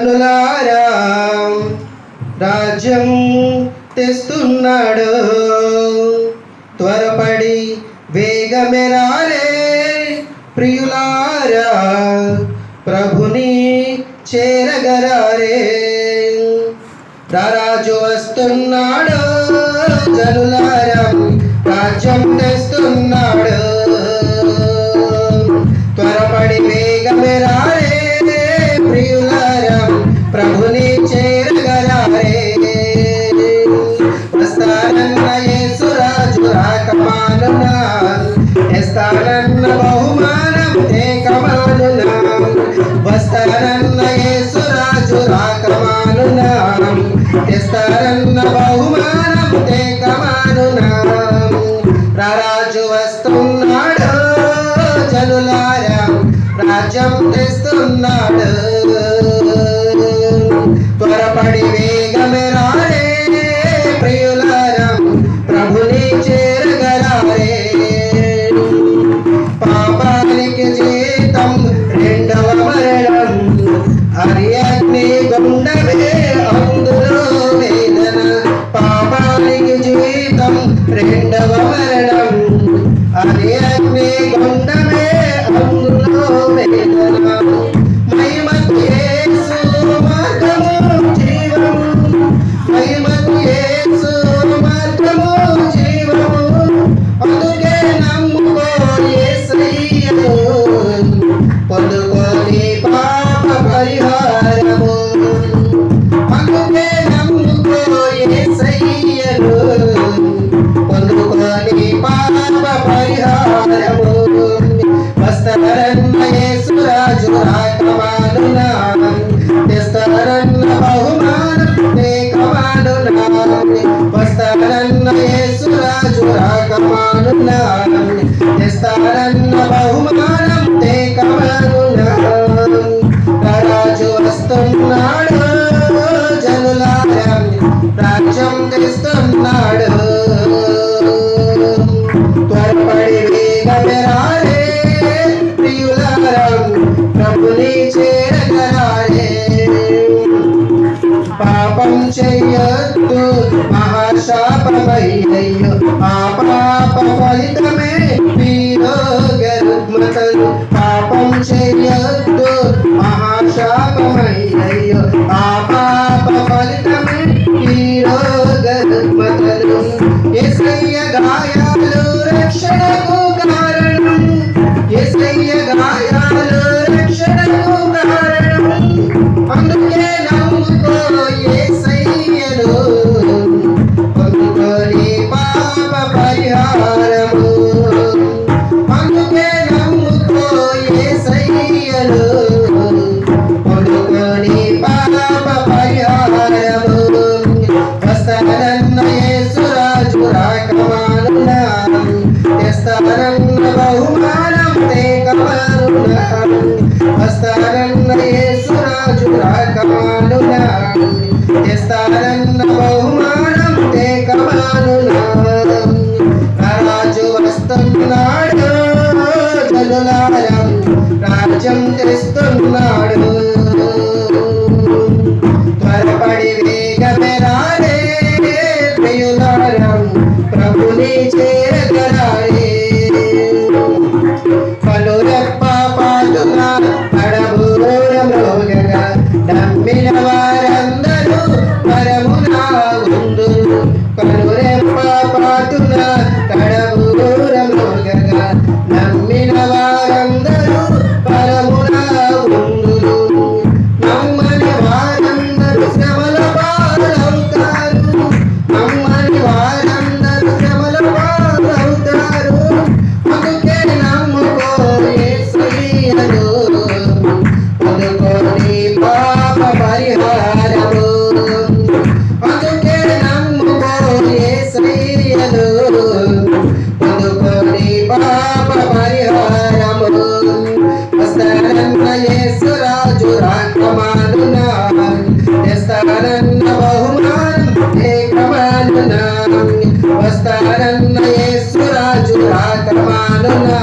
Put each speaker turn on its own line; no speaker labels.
జనులారా రాజ్యం తెస్తున్నాడు. త్వరపడి వేగమెరాలే ప్రియులారా. ప్రభుని చేరగరారే. రారాజు వస్తున్నాడు జనులారా. రాజ్యం ఎస్తానన్న బహుమానం ఏకమానునా వస్తానన్న యేసురాజు బహుమానం రారాజు వస్తున్నాడు జనులారా రాజ్యం తెస్తున్నాడు త్వరపడి రెండవ పాపం చెయ్యొద్దు మహాశాపమయ్యయ్యో ఆ పాప ఫలితమే వీరోగరుగ్మతలు పాపం చెయ్యొద్దు మహాశాపమయ్యయ్యో ఆ పాప ఫలితమే వీరోగరుగ్మతలు ఎస్ఐయ గాయాలు రక్షణకు కారణం ఎస్ఐయ గాయాలు కమానునా తెస్తానన్న బహుమానం తే కమానునా రాజు వస్తున్నాడు జనులారం రాజ్యం తెస్తున్నాడు త్వరపడి వేగమెరారే ప్రియులారం ప్రభుని చే వస్తారన్న యేసురాజు రాకమాను నా